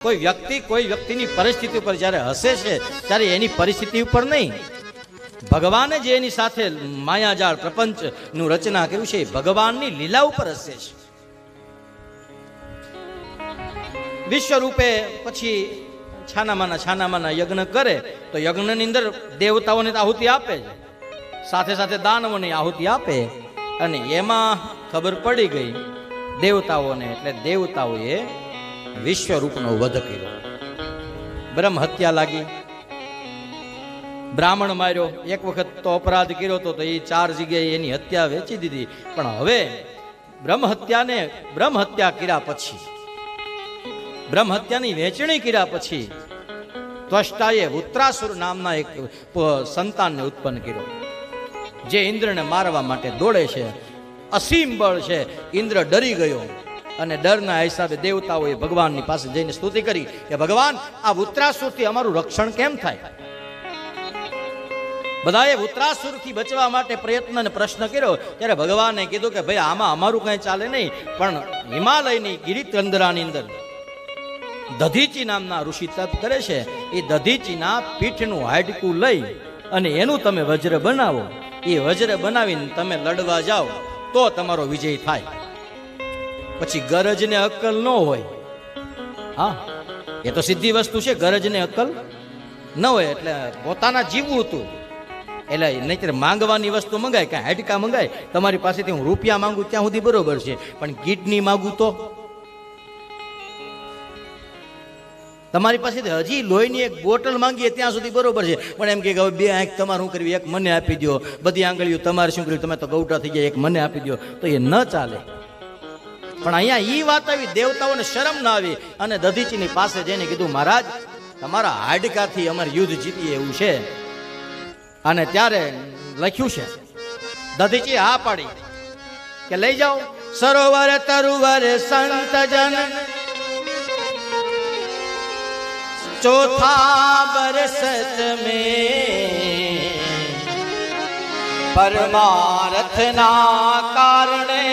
કોઈ વ્યક્તિ કોઈ વ્યક્તિની પરિસ્થિતિ ઉપર જ્યારે હસે છે, ત્યારે એની પરિસ્થિતિ ઉપર નહીં. ભગવાને જે એની સાથે માયાજાળ પ્રપંચનું રચના કર્યું છે ભગવાનની લીલા ઉપર હસે છે. વિશ્વરૂપે પછી છાનામાના છાનામાના યજ્ઞ કરે, તો યજ્ઞની અંદર દેવતાઓને આહુતિ આપે છે સાથે સાથે દાનવોની આહુતિ આપે. અને એમાં ખબર પડી ગઈ, દેવતાઓને, એટલે દેવતાઓએ વિશ્વરૂપનો વધ કર્યો. બ્રહ્મ હત્યા લાગી. બ્રાહ્મણ માર્યો. એક વખત તો અપરાધ કર્યો હતો તો એ ચાર જગ્યાએ એની હત્યા વેચી દીધી. પણ હવે બ્રહ્મ હત્યાને બ્રહ્મ હત્યા કર્યા પછી, બ્રહ્મ હત્યાની વેચણી કર્યા પછી ત્વષ્ટાએ ઉત્તરાસુર નામના એક સંતાનને ઉત્પન્ન કર્યો. જે ઇન્દ્રને મારવા માટે દોડે છે. અસીમ બળ છે. ઇન્દ્ર ડરી ગયો. અને ડરના હિસાબે દેવતાઓએ ભગવાનની પાસે જઈને સ્તુતિ કરી કે ભગવાન, આ ઉત્તરાસુરથી અમારું રક્ષણ કેમ થાય? બધાએ ઉત્તરાસુરથી બચવા માટે પ્રયત્ન અને પ્રશ્ન કર્યો. ત્યારે ભગવાને કીધું કે ભાઈ, આમાં અમારું કંઈ ચાલે નહીં, પણ હિમાલયની ગિરિચંદ્રાની અંદર દધીચી નામના ઋષિ તપ કરે છે. એ દધીચીના પીઠનું હાડકું લઈ અને એનું તમે વજ્ર બનાવો. એ વજ્ર બનાવીને તમે લડવા જાઓ, તો તમારો વિજય થાય. પછી ગરજ ને અક્કલ ન હોય. હા, એ તો સીધી વસ્તુ છે ગરજ ને અક્કલ ન હોય, એટલે પોતાના જીવવું હતું. એટલે નહીતર માંગવાની વસ્તુ મંગાય, કાંઈ હાડકા મંગાય, તમારી પાસેથી હું રૂપિયા માંગુ ત્યાં સુધી બરોબર છે, પણ કિડની માંગું તો? તમારી પાસેથી હજી લોહીની એક બોટલ માંગીએ ત્યાં સુધી બરોબર છે, પણ એમ કે હવે બે આંખ તમારે શું કરવી એક મને આપી દો બધી આંગળીઓ તમારે શું કર્યું, તમે તો ગૌટા થઈ ગયા, એક મને આપી દો તો એ ન ચાલે. પણ અહીંયા ઈ વાત આવી, દેવતાઓને શરમ ના આવી. અને દધીચીની પાસે જઈને કીધું, મહારાજ, તમારા હાડકાથી અમારે યુદ્ધ જીતીએ એવું છે. અને ત્યારે લખ્યું છે, દધીચી હા પાડી. કે લઈ જાઓ. સરોવર તરુવર સંત જન. ચોથા બરસત મે પરમાર્થના કારણે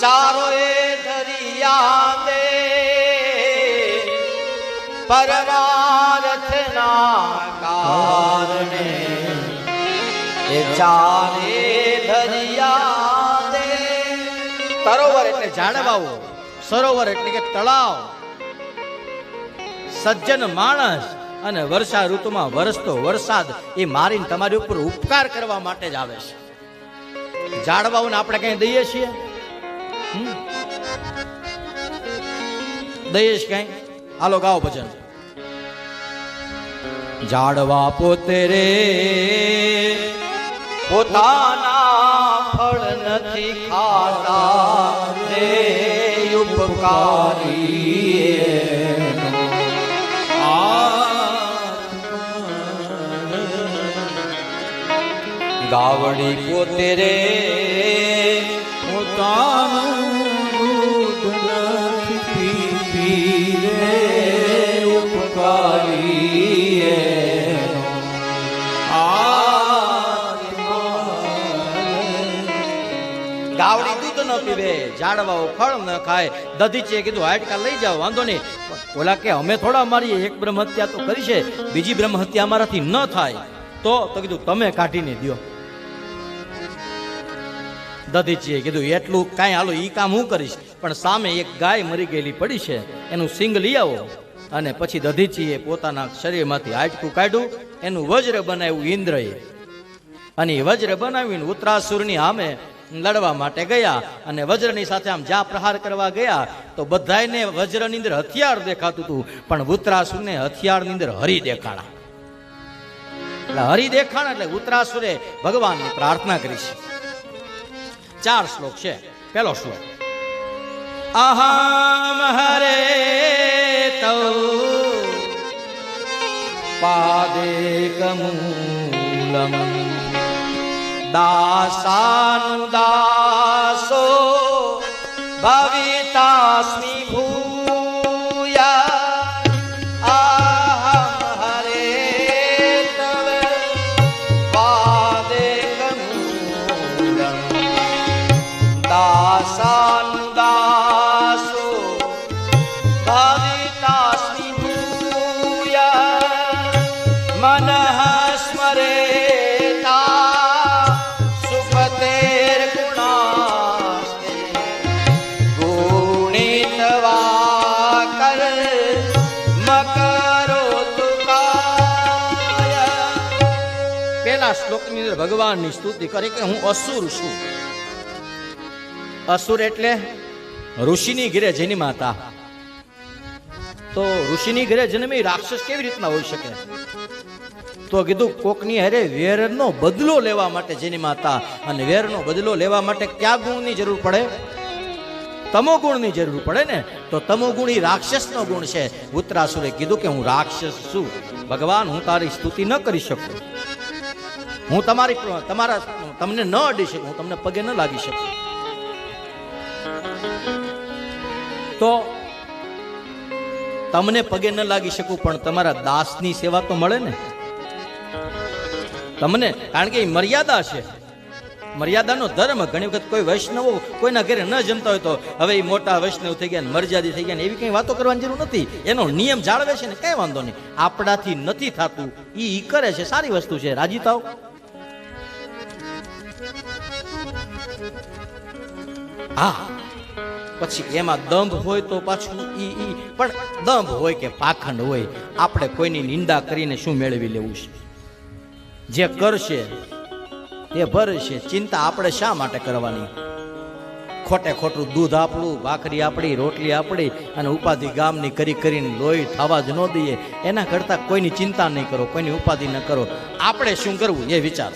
ચારો એ ધરિયા દે પરમાર્થના કારણે. એ ચારે ધરિયા દે સરોવર એટલે ઝાડવાઓ સરોવર એટલે કે તળાવ. સજ્જન માણસ અને વર્ષા ઋતુમાં વરસતો વરસાદ એ મારીને તમારી ઉપર ઉપકાર કરવા માટે જ આવે છે. ઝાડવાઓને આપણે કઈ દઈએ છીએ? હમ? દઈએ છીએ કઈ હાલો ગાઓ ભજન ઝાડવા પોતે રે પોતાના ફળ નથી ખાતા રે ઉપકારી એનો. ગાવડી પોતે રે પોતાનું ગાવડી દૂધ ન પીવે ઝાડવાઓ ફળ ન ખાય. દધીચીએ કીધું હાડકા લઈ જાઓ, વાંધો નહીં. ઓલા કે, અમે થોડા મારી એક બ્રહ્મ હત્યા તો કરી છે, બીજી બ્રહ્મ હત્યા અમારાથી ન થાય. તો તો કીધું, તમે કાઢીને દો દધીચીએ કીધું, એટલું કાંઈ હાલો, ઈ કામ હું કરીશ. પણ સામે એક ગાય મરી ગયેલી પડી છે, એનું સિંગ લઈ આવો. અને પછી દધીચીએ પોતાના શરીરમાંથી હાટકું કાઢ્યું, એનું વજ્ર બનાવ્યું ઇન્દ્રએ. અને વજ્ર બનાવીને ઉત્તરાસુરની સામે લડવા માટે ગયા અને વજ્રની સાથે આમ જા પ્રહાર કરવા ગયા, તો બધાયને વજ્રની અંદર હથિયાર દેખાતું હતું, પણ વૃત્રાસુરને હથિયારની અંદર હરી દેખાણા. એટલે હરી દેખાણા એટલે ઉત્તરાસુરે ભગવાનની પ્રાર્થના કરી છે. ચાર શ્લોક છે, પહેલો શ્લોક. અહમ હરે તૌ પાદેકમૂલમ દાસાનુદાસો ભવિતાસ્મિ અંદર ભગવાનની સ્તુતિ કરી કે હું અસુર છું. અસુર એટલે ઋષિની ઘરે જેની માતા. તો ઋષિની ઘરે જન્મી રાક્ષસ કેવી રીતના હોઈ શકે? તો કીધું, કોકની હરે વેરનો બદલો લેવા માટે જેની માતા અને વેરનો બદલો લેવા માટે કયા ગુણની જરૂર પડે? તમો ગુણની જરૂર પડે ને? તો તમો ગુણ એ રાક્ષસનો ગુણ છે. ઉત્તરાસુરે કીધું કે હું રાક્ષસ છું. ભગવાન, હું તારી સ્તુતિ ન કરી શકું હું તમારી તમારા તમને ન અડી શકું, હું તમને પગે ન લાગી શકું. તો તમને પગે ન લાગી શકું, પણ તમારા દાસની સેવા તો મળે ને. તમને, કારણ કે એ મર્યાદા છે. મર્યાદાનો ધર્મ ઘણી વખત કોઈ વૈષ્ણવો કોઈના ઘરે ન જમતા હોય તો હવે એ મોટા વૈષ્ણવ થઈ ગયા મર્યાદી થઈ ગયા એવી કંઈ વાતો કરવાની જરૂર નથી. એનો નિયમ જાળવે છે ને, કઈ વાંધો નહીં. આપણાથી નથી થતું એ કરે છે, સારી વસ્તુ છે. રાજી થાવ હા. પછી એમાં દંભ હોય તો પાછું ઈ ઈ. પણ દંભ હોય કે પાખંડ હોય, આપણે કોઈની નિંદા કરીને શું મેળવી લેવું છે? જે કરશે તે ભરશે. ચિંતા આપણે શા માટે કરવાની? ખોટે ખોટું દૂધ આપણું ભાખરી આપણી રોટલી આપણી અને ઉપાધિ ગામની કરી કરીને લોહી થવા જ ન દઈએ. એના કરતાં કોઈની ચિંતા નહીં કરો, કોઈની ઉપાધિ ન કરો. આપણે શું કરવું એ વિચાર.